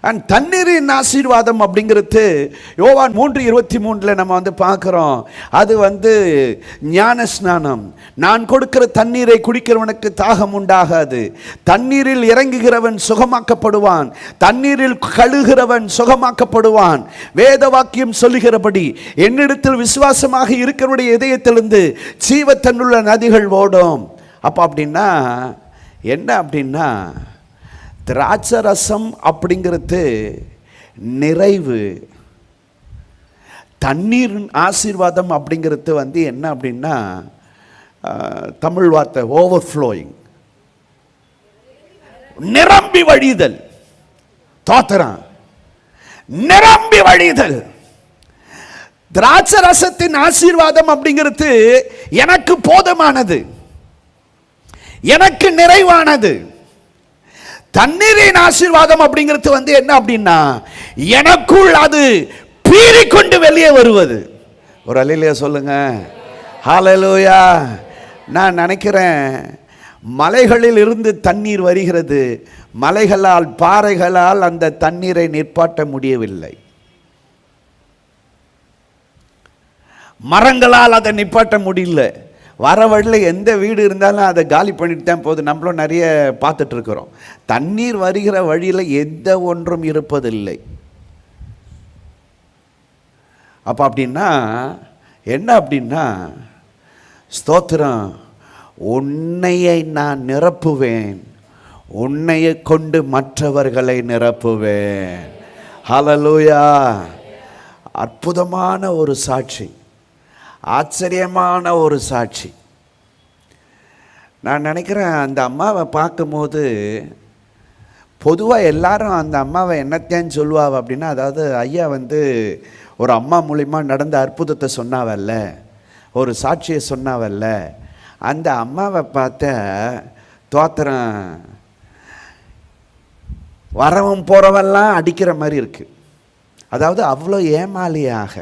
And தண்ணீரின் ஆசீர்வாதம் அப்படிங்கிறது யோவான் மூன்று இருபத்தி மூன்றில் நம்ம வந்து பார்க்குறோம். அது வந்து ஞான ஸ்நானம் நான் கொடுக்கிற தண்ணீரை குடிக்கிறவனுக்கு தாகம் உண்டாகாது. தண்ணீரில் இறங்குகிறவன் சுகமாக்கப்படுவான். தண்ணீரில் கழுகிறவன் சுகமாக்கப்படுவான். வேத வாக்கியம் சொல்லுகிறபடி என்னிடத்தில் விசுவாசமாக இருக்கிறவருடைய இதயத்திலிருந்து ஜீவத்தன்னுள்ள நதிகள் ஓடும். அப்போ அப்படின்னா என்ன அப்படின்னா திராட்சை ரசம் அப்படிங்கிறது நிறைவு. தண்ணீர் ஆசீர்வாதம் அப்படிங்கிறது வந்து என்ன அப்படின்னா தமிழ் வார்த்தை ஓவர்ஃப்ளோயிங் நிரம்பி வழிதல். தோத்துறான் நிரம்பி வழிதல். திராட்சை ரசத்தின் ஆசீர்வாதம் அப்படிங்கிறது எனக்கு போதுமானது. எனக்கு நிறைவானது. தண்ணீரின் ஆசீர்வாதம் அப்படிங்கிறது வந்து என்ன அப்படின்னா எனக்குள் அது பீறிக்கொண்டு வெளியே வருவது. ஒரு அலையிலையா சொல்லுங்க. ஹாலலூயா நான் நினைக்கிறேன் மலைகளில் இருந்து தண்ணீர் வருகிறது. மலைகளால் பாறைகளால் அந்த தண்ணீரை நிற்பாட்ட முடியவில்லை. மரங்களால் அதை நிப்பாட்ட முடியல. வர வழியில் எந்த வீடு இருந்தாலும் அதை காலி பண்ணிட்டு தான் போகுது. நம்மளும் நிறைய பார்த்துட்ருக்குறோம் தண்ணீர் வருகிற வழியில் எந்த ஒன்றும் இருப்பதில்லை. அப்போ அப்படின்னா என்ன அப்படின்னா ஸ்தோத்திரம் உன்னையை நான் நிரப்புவேன். உன்னையை கொண்டு மற்றவர்களை நிரப்புவேன். ஹலலூயா அற்புதமான ஒரு சாட்சி. ஆச்சரியமான ஒரு சாட்சி. நான் நினைக்கிறேன் அந்த அம்மாவை பார்க்கும்போது பொதுவாக எல்லாரும் அந்த அம்மாவை என்னத்தேன்னு சொல்லுவாள் அப்படின்னா அதாவது ஐயா வந்து ஒரு அம்மா மூலிமா நடந்த அற்புதத்தை சொன்னாவல்ல ஒரு சாட்சியை சொன்னாவல்ல. அந்த அம்மாவை பார்த்த தோத்திரம் வரவும் போகிறவெல்லாம் அடிக்கிற மாதிரி இருக்குது அதாவது அவ்வளோ ஏமாளியாக.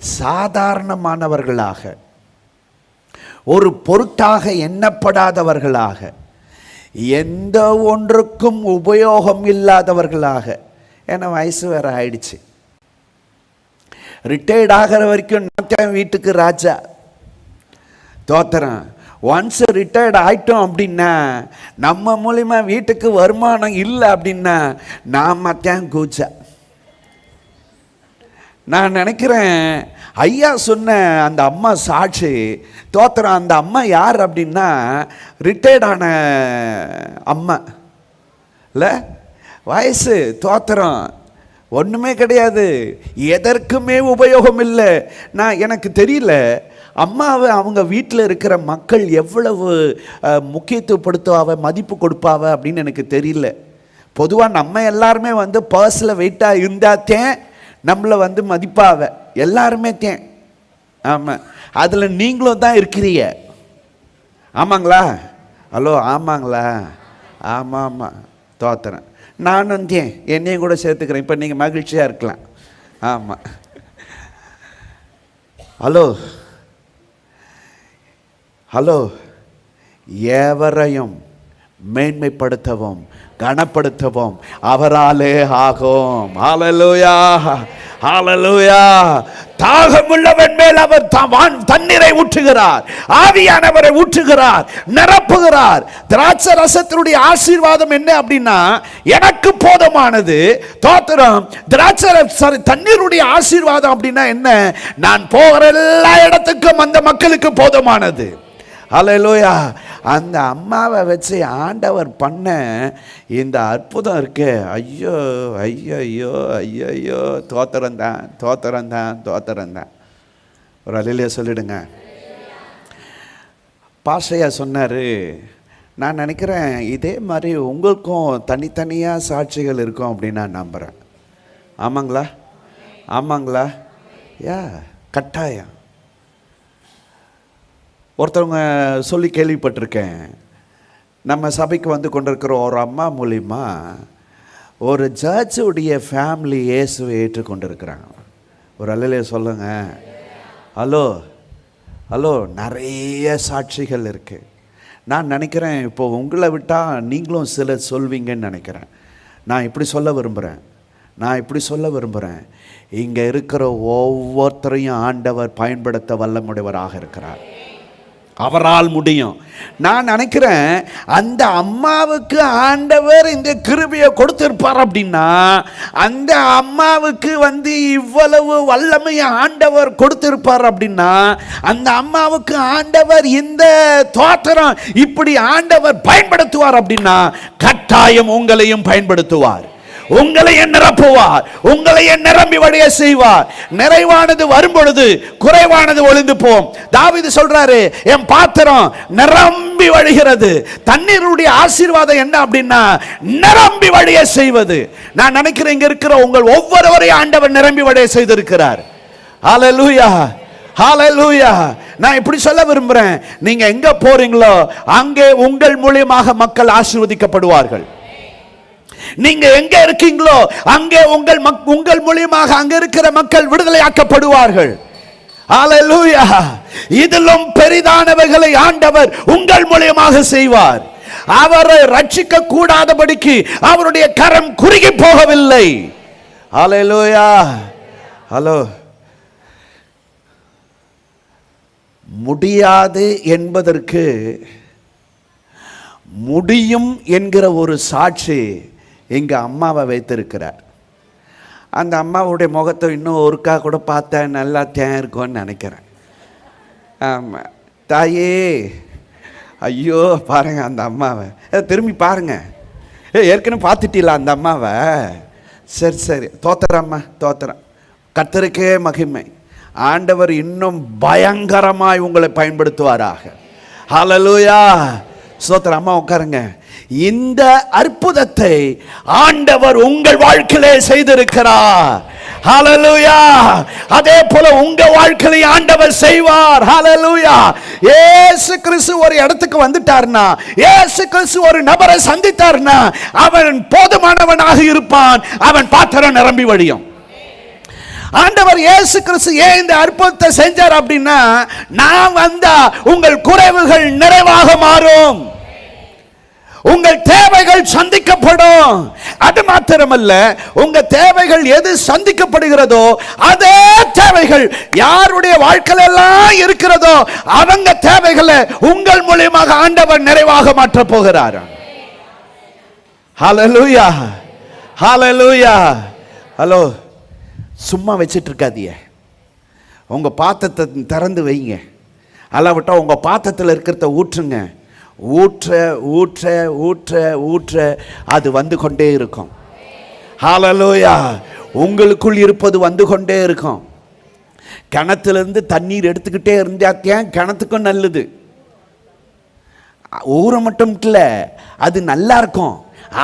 சாதாரணமானவர்களாக ஒரு பொருட்டாக எண்ணப்படாதவர்களாக எந்த ஒன்றுக்கும் உபயோகம் இல்லாதவர்களாக ஏன்னா வயசு வேற ஆயிடுச்சு. ரிட்டையர்ட் ஆகிற வரைக்கும் நான் வீட்டுக்கு ராஜா. தோத்துறேன் ஒன்ஸ் ரிட்டையர்ட் ஆயிட்டோம் அப்படின்னா நம்ம மூலிமா வீட்டுக்கு வருமானம் இல்லை அப்படின்னா நாம தான் கூச்சா? நான் நினைக்கிறேன் ஐயா சொன்ன அந்த அம்மா சாட்சி தோத்திரம் அந்த அம்மா யார் அப்படின்னா ரிட்டையர்டான அம்மா. இல்லை? வயசு தோத்திரம் ஒன்றுமே கிடையாது. எதற்குமே உபயோகம் இல்லை. நான் எனக்கு தெரியல. அம்மாவை அவங்க வீட்டில் இருக்கிற மக்கள் எவ்வளவு முக்கியத்துவப்படுத்துவாவ மதிப்பு கொடுப்பாவ அப்படின்னு எனக்கு தெரியல. பொதுவாக நம்ம எல்லாருமே வந்து பர்ஸில் வெயிட்டாக இருந்தாத்தேன். நம்மளை வந்து மதிப்பாவ. எல்லாருமே தேன். ஆமாம் அதில் நீங்களும் தான் இருக்கிறீங்க. ஆமாங்களா? ஹலோ ஆமாங்களா? ஆமாம் ஆமாம் தோத்துறேன். நானும் தேன். என்னையும் கூட சேர்த்துக்கிறேன். இப்போ நீங்கள் மகிழ்ச்சியாக இருக்கலாம். ஆமாம் ஹலோ. ஹலோ. எவரையும் மேன்மைப்படுத்தவும் கனப்படுத்தவும் அவராலே ஆகும். ஹalleluya ஹalleluya தாகமுள்ளவன் மேல் அவர் தவான் தண்ணீரை ஊற்றுகிறார். ஆவியானவரை ஊற்றுகிறார். நிரப்புகிறார். திராட்சை ரசத்தினுடைய ஆசீர்வாதம் என்ன அப்படின்னா எனக்கு போதுமானது. தோத்திரம் திராட்சை ரச- தண்ணீருடைய ஆசீர்வாதம் அப்படின்னா என்ன? நான் போகிற எல்லா இடத்துக்கும் அந்த மக்களுக்கு போதுமானது. அலையலோயா அந்த அம்மாவை வச்சு ஆண்டவர் பண்ண இந்த அற்புதம் இருக்கு. ஐயோ ஐயோ ஐயோ ஐயோ ஐயோ தோத்திரம்தான் தோத்திரம்தான் தோத்திரம்தான் ஒரு அலையிலே சொல்லிடுங்க. பாஷையா சொன்னார் நான் நினைக்கிறேன் இதே மாதிரி உங்களுக்கும் தனித்தனியாக சாட்சிகள் இருக்கும் அப்படின்னு நான் நம்புகிறேன் ஆமாங்களா? ஆமாங்களா? யா கட்டாயம். ஒருத்தவங்க சொல்லி கேள்விப்பட்டிருக்கேன். நம்ம சபைக்கு வந்து கொண்டிருக்கிற ஒரு அம்மா மூலிமா ஒரு ஜட்ஜுடைய ஃபேமிலி இயேசுவை ஏற்றுக்கொண்டிருக்கிறாங்க. ஒரு அல்லையே சொல்லுங்க. ஹலோ ஹலோ நிறைய சாட்சிகள் இருக்குது நான் நினைக்கிறேன் இப்போ உங்களை விட்டால் நீங்களும் சில சொல்வீங்கன்னு நினைக்கிறேன். நான் இப்படி சொல்ல விரும்புகிறேன் நான் இப்படி சொல்ல விரும்புகிறேன் இங்கே இருக்கிற ஒவ்வொருத்தரையும் ஆண்டவர் பயன்படுத்த வல்லமுடையவராக இருக்கிறார். அவரால் முடியும். நான் நினைக்கிறேன் அந்த அம்மாவுக்கு ஆண்டவர் இந்த கிருபியை கொடுத்திருப்பார் அப்படின்னா அந்த அம்மாவுக்கு வந்து இவ்வளவு வல்லமையை ஆண்டவர் கொடுத்திருப்பார் அப்படின்னா அந்த அம்மாவுக்கு ஆண்டவர் இந்த தோற்றம் இப்படி ஆண்டவர் பயன்படுத்துவார் அப்படின்னா கட்டாயம் உங்களையும் பயன்படுத்துவார். உங்களை நிரப்புவார். உங்களை நிரம்பி வழிய செய்வார். நிறைவானது வரும் பொழுது குறைவானது ஒளிந்து போம். தாவிது சொல்றாரு என் பாத்திரம் நிரம்பி வழிகிறது. தண்ணீருடைய ஆசீர்வாதம் என்ன அப்படின்னா நிரம்பி வழிய செய்வது. நான் நினைக்கிறேன் இங்க இருக்கிற உங்கள் ஒவ்வொருவரையும் ஆண்டவர் நிரம்பி வழிய செய்திருக்கிறார். ஹalleluya ஹalleluya. நான் இப்படி சொல்ல விரும்புறேன். நீங்க எங்க போறீங்களோ அங்கே உங்கள் மூலியமாக மக்கள் ஆசீர்வதிக்கப்படுவார்கள். நீங்க எங்க இருக்கீங்களோ அங்கே உங்கள் உங்கள் மூலியமாக அங்க இருக்கிற மக்கள் விடுதலையாக்கப்படுவார்கள். ஹalleluya இதிலும் பெரிதானவைகளை ஆண்டவர் உங்கள் மூலியமாக செய்வார். அவரை ரட்சிக்க கூடாதபடிக்கு அவருடைய கரம் குறுகி போகவில்லை. ஹalleluya ஹலோ முடியாது என்பதற்கு முடியும் என்கிற ஒரு சாட்சி எங்கள் அம்மாவை வைத்திருக்கிறார். அந்த அம்மாவுடைய முகத்தை இன்னும் ஒருக்கா கூட பார்த்தா நல்லா தேன் இருக்கும்னு நினைக்கிறேன். ஆமாம் தாயே ஐயோ பாருங்கள் அந்த அம்மாவை. திரும்பி பாருங்கள் ஏ ஏற்கனவே பார்த்துட்டீங்களா அந்த அம்மாவை. சரி சரி. தோத்துறம்மா தோத்துறேன். கத்தருக்கே மகிமை. ஆண்டவர் இன்னும் பயங்கரமாய் உங்களை பயன்படுத்துவாராக. ஹலலூயா சோத்திர அம்மா உட்காருங்க. இந்த அற்புதத்தை ஆண்டவர் உங்கள் வாழ்க்கையிலே செய்திருக்கிறார். ஹலலூயா அதே போல உங்க வாழ்க்கையை ஆண்டவர் செய்வார். ஹலலூயா ஏசு கிறிஸ்து ஒரு இடத்துக்கு வந்துட்டார்னா ஏசு கிறிஸ்து ஒரு நபரை சந்தித்தார்னா அவன் போதுமானவனாக இருப்பான். அவன் பாத்திரம் நிரம்பி வழியும். ஆண்டவர் இயேசு கிறிஸ்து ஏன் இந்த அற்புதத்தை செஞ்சார் அப்படின்னா நான் வந்தா உங்கள் குறைவுகள் நிறைவாக மாறும். உங்கள் தேவைகள் சந்திக்கப்படும். அது மாத்திரமல்ல உங்க தேவைகள் எது சந்திக்கப்படுகிறதோ அதே தேவைகள் யாருடைய வாழ்க்கையில எல்லாம் இருக்கிறதோ அவங்க தேவைகளை உங்கள் மூலியமாக ஆண்டவர் நிறைவாக மாற்ற போகிறார். ஹலலூயா ஹலலூயா ஹலோ சும்மா வச்சிட்டு இருக்காதிய உங்க பாத்திரத்தை திறந்து வைங்க. அல்லாவிட்டா உங்க பாத்திரத்தில் இருக்கிறத ஊற்றுங்க. ஊற்ற ஊற்ற ஊற்ற ஊற்ற அது வந்து கொண்டே இருக்கும். ஹாலலோயா உங்களுக்குள் இருப்பது வந்து கொண்டே இருக்கும். கிணத்துலேருந்து தண்ணீர் எடுத்துக்கிட்டே இருந்தாத்தேன் கிணத்துக்கும் நல்லது. ஊரை மட்டும் இல்லை அது நல்லா இருக்கும்.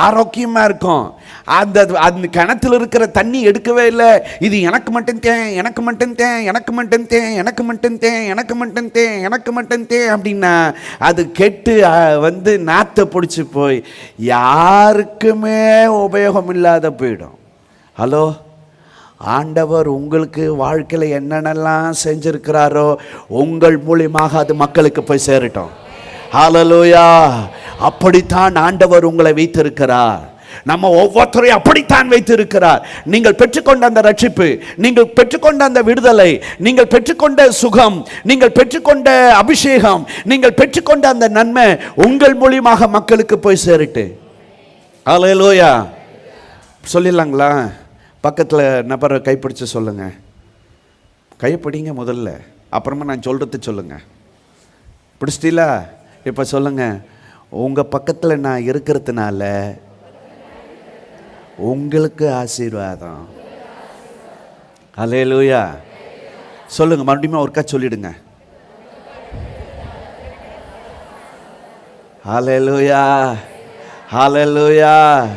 ஆரோக்கியமாக இருக்கும். அந்த அந்த கிணத்துல இருக்கிற தண்ணி எடுக்கவே இல்லை. இது எனக்கு மட்டும் தேன் எனக்கு மட்டும் தேன் எனக்கு மட்டும் தேன் எனக்கு மட்டும் தேன் எனக்கு மட்டும் தேன் எனக்கு மட்டும் தேன் அப்படின்னா அது கெட்டு வந்து நாத்தை பிடிச்சி போய் யாருக்குமே உபயோகம் இல்லாத போயிடும். ஹலோ? ஆண்டவர் உங்களுக்கு வாழ்க்கையில் என்னென்னலாம் செஞ்சுருக்கிறாரோ உங்கள் மூலியமாக அது மக்களுக்கு போய் சேரட்டும். ஹalleluya. அப்படித்தான் ஆண்டவர் உங்களை வைத்திருக்கிறார். நம்ம ஒவ்வொருத்தரையும் அப்படித்தான் வைத்திருக்கிறார். நீங்கள் பெற்றுக்கொண்ட அந்த ரட்சிப்பு நீங்கள் பெற்றுக்கொண்ட அந்த விடுதலை நீங்கள் பெற்றுக்கொண்ட சுகம் நீங்கள் பெற்றுக்கொண்ட அபிஷேகம் நீங்கள் பெற்றுக்கொண்ட அந்த நன்மை உங்கள் மூலியமாக மக்களுக்கு போய் சேரட்டு. லோயா சொல்லிடலாங்களா? பக்கத்தில் நபரை கைப்பிடிச்சு சொல்லுங்க. கைப்பிடிங்க முதல்ல. அப்புறமா நான் சொல்கிறது சொல்லுங்கள் பிடிச்சிட்டீங்களா? இப்போ சொல்லுங்கள் உங்கள் பக்கத்தில் நான் இருக்கிறதுனால உங்களுக்கு ஆசீர்வாதம். ஹalleluya. சொல்லுங்க மறுபடியும் ஒருக்கா சொல்லிடுங்க. ஹalleluya. லூயா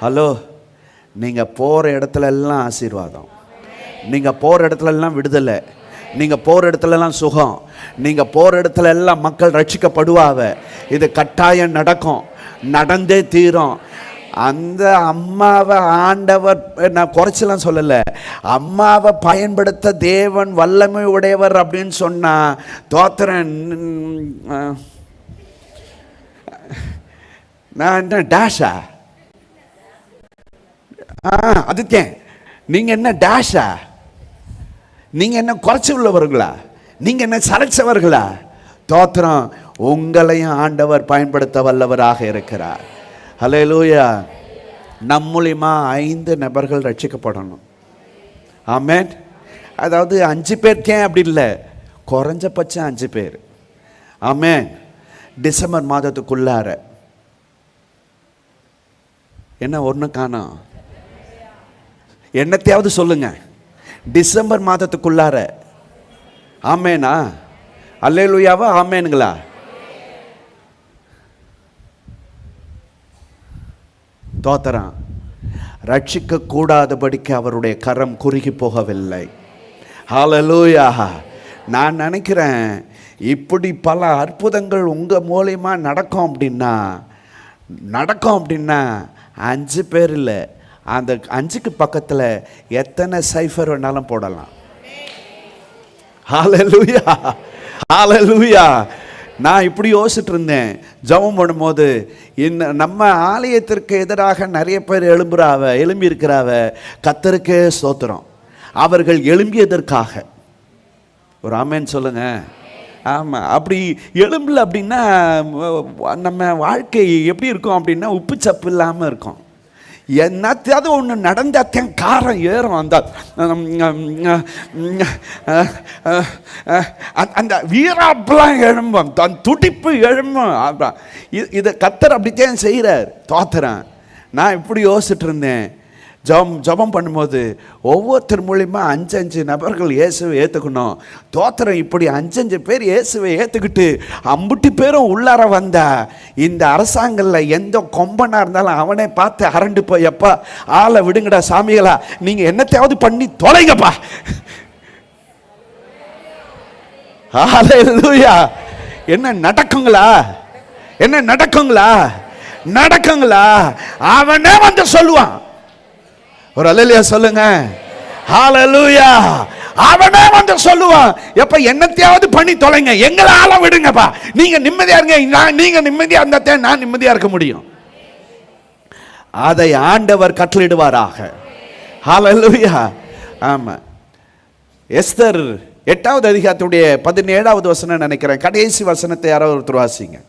ஹலோ நீங்கள் போகிற இடத்துல எல்லாம் ஆசீர்வாதம். நீங்கள் போகிற இடத்துல எல்லாம் விடுதலை. நீங்கள் போகிற இடத்துல எல்லாம் சுகம். நீங்கள் போகிற இடத்துல எல்லாம் மக்கள் ரட்சிக்கப்படுவாங்க. இது கட்டாயம் நடக்கும். நடந்தே தீரும். அந்த அம்மாவை ஆண்டவர் நான் குறைச்சலாம் சொல்லலை. அம்மாவை பயன்படுத்த தேவன் வல்லமை உடையவர் அப்படின்னு சொன்னால் தோத்திரன் நான் என்ன டேஷா ஆ அதுக்கேன் நீங்கள் என்ன டேஷா நீங்கள் என்ன குறைச்சி உள்ளவர்களா நீங்கள் என்ன சளைச்சவர்களா? தோத்திரம் உங்களையும் ஆண்டவர் பயன்படுத்த வல்லவராக இருக்கிறார். லூயா நம் மூலியமா ஐந்து நபர்கள் ரட்சிக்கப்படணும். ஆமேன். அதாவது அஞ்சு பேருக்கே அப்படி இல்லை? குறைஞ்சபட்சம் அஞ்சு பேர். ஆமேன். டிசம்பர் மாதத்துக்குள்ளார. என்ன ஒன்று காணோம்? என்னத்தையாவது சொல்லுங்கள் டிசம்பர் மாதத்துக்குள்ளார. ஆமேனா? அல்லேலுயாவா? ஆமேனுங்களா தோத்தரான் ரட்சிக்க கூடாதபடிக்கு அவருடைய கரம் குறுகி போகவில்லை. ஹாலலூயா நான் நினைக்கிறேன் இப்படி பல அற்புதங்கள் உங்கள் மூலயமா நடக்கும் அப்படின்னா நடக்கும் அப்படின்னா அஞ்சு பேர் இல்லை அந்த அஞ்சுக்கு பக்கத்தில் எத்தனை சைஃபர் வேணாலும் போடலாம். ஹalleluya ஹalleluya. நான் இப்படி யோசிச்சுட்டு இருந்தேன். ஜெபம் பண்ணும்போது என்ன நம்ம ஆலயத்திற்கு எதிராக நிறைய பேர் எழும்புறாவ எழும்பி இருக்கிறாவ கத்தருக்கே சோத்திரம் அவர்கள் எழும்பியதற்காக. ஒரு ஆமேன்னு சொல்லுங்க. ஆமாம் அப்படி எலும்பில் அப்படின்னா நம்ம வாழ்க்கை எப்படி இருக்கும் அப்படின்னா உப்பு சப்பு இல்லாமல் இருக்கும். என்னத்தையாவது ஒன்று நடந்தாத்தான் காரம் ஏறும் அந்த அந்த- அந்த வீராப்பெல்லாம் எழும்பும் தன் துடிப்பு எழும்பும் இது- இதை கத்தர் அப்படித்தான் செய்கிறார் தோத்துறேன். நான் இப்படி யோசிச்சுட்டு இருந்தேன். ஜபம் ஜபம் பண்ணும்போது ஒவ்வொருத்தர் மூலிமா அஞ்சு அஞ்சு நபர்கள் இயேசுவை ஏற்றுக்கணும் தோத்திரம் இப்படி அஞ்சஞ்சு பேர் இயேசுவை ஏற்றுக்கிட்டு அம்புட்டி பேரும் உள்ளார வந்தா இந்த அரசாங்கத்தில் எந்த கொம்பனாக இருந்தாலும் அவனே பார்த்து அரண்டு போய் எப்பா ஆளை விடுங்கடா சாமிகளா நீங்கள் என்னத்தையாவது பண்ணி தொலைங்கப்பா. ஹalleluya. என்ன நடக்குங்களா? என்ன நடக்குங்களா? நடக்குங்களா? அவனே வந்து சொல்லுவான். ஒரு அல்லையா சொல்லுங்க. ஹalleluya. அவனே வந்து சொல்லுவான். எப்ப என்னத்தையாவது பண்ணி தொலைங்க. எங்களை ஆள விடுங்கப்பா. நீங்க நிம்மதியா இருங்க. நான் நீங்க நிம்மதியா இருந்தா நான் நிம்மதியா இருக்க முடியும். அதை ஆண்டவர் கட்டளிடுவாராக ஹalleluya. ஆமா. எஸ்தர் எட்டாவது அதிகாரத்துடைய பதினேழாவது வசனம் நினைக்கிறேன். கடைசி வசனத்தை யாராவது ஒருத்தர் வாசிங்க.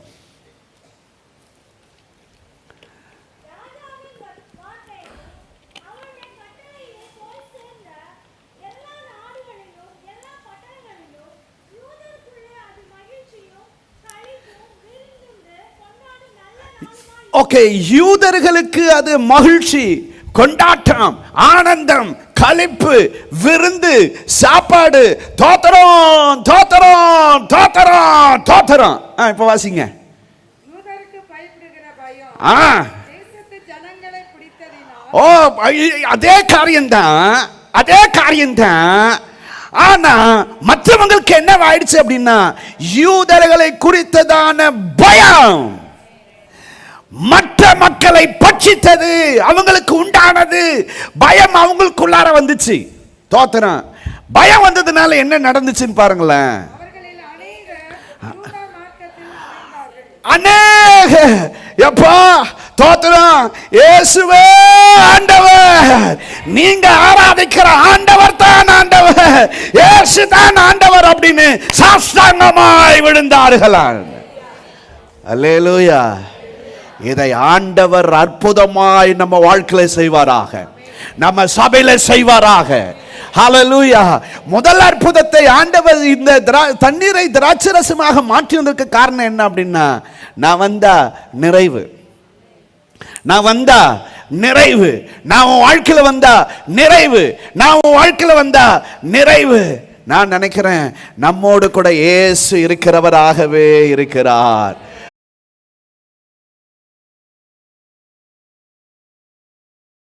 ஓகே யூதர்களுக்கு அது மகிழ்ச்சி கொண்டாட்டம் ஆனந்தம் களிப்பு விருந்து சாப்பாடு. தோத்தரம் தோத்தரம் தோத்தரம் தோத்தரம். ஆ இப்போ வாசிங்க. ஆ. ஓ அதே காரியம்தான் அதே காரியம்தான். ஆனா மற்றவங்களுக்கு என்ன ஆயிடுச்சு அப்படின்னா யூதர்களை குறித்ததான பயம். மற்ற மக்களை பட்சித்தது அவங்களுக்கு உண்டானது. பயம் அவங்களுக்குள்ளார வந்துச்சு. தோத்துறான். பயம் வந்ததுனால என்ன நடந்துச்சுன்னு பாருங்களேன். அநேக. எப்பா தோத்துறோம் இயேசுவே ஆண்டவர். நீங்க ஆராதிக்கிற ஆண்டவர் தான் ஆண்டவர். இயேசு தான் ஆண்டவர் அப்படின்னு சாஸ்தாங்கமாய் விழுந்தார்களான் அல்லேலூயா. இதை ஆண்டவர் அற்புதமாய் நம்ம வாழ்க்கையில செய்வாராக. நம்ம சபையில செய்வாராக. ஹalleluya முதல் அற்புதத்தை ஆண்டவர் இந்த திரா- தண்ணீரை திராட்சரசமாக மாற்றினதற்கு காரணம் என்ன அப்படின்னா நான் வந்தா நிறைவு. நான் வந்தா நிறைவு. நான் உன் வாழ்க்கையில் வந்தா நிறைவு. நான் உன் வாழ்க்கையில் வந்தா நிறைவு. நான் நினைக்கிறேன் நம்மோடு கூட இயேசு இருக்கிறவராகவே இருக்கிறார்.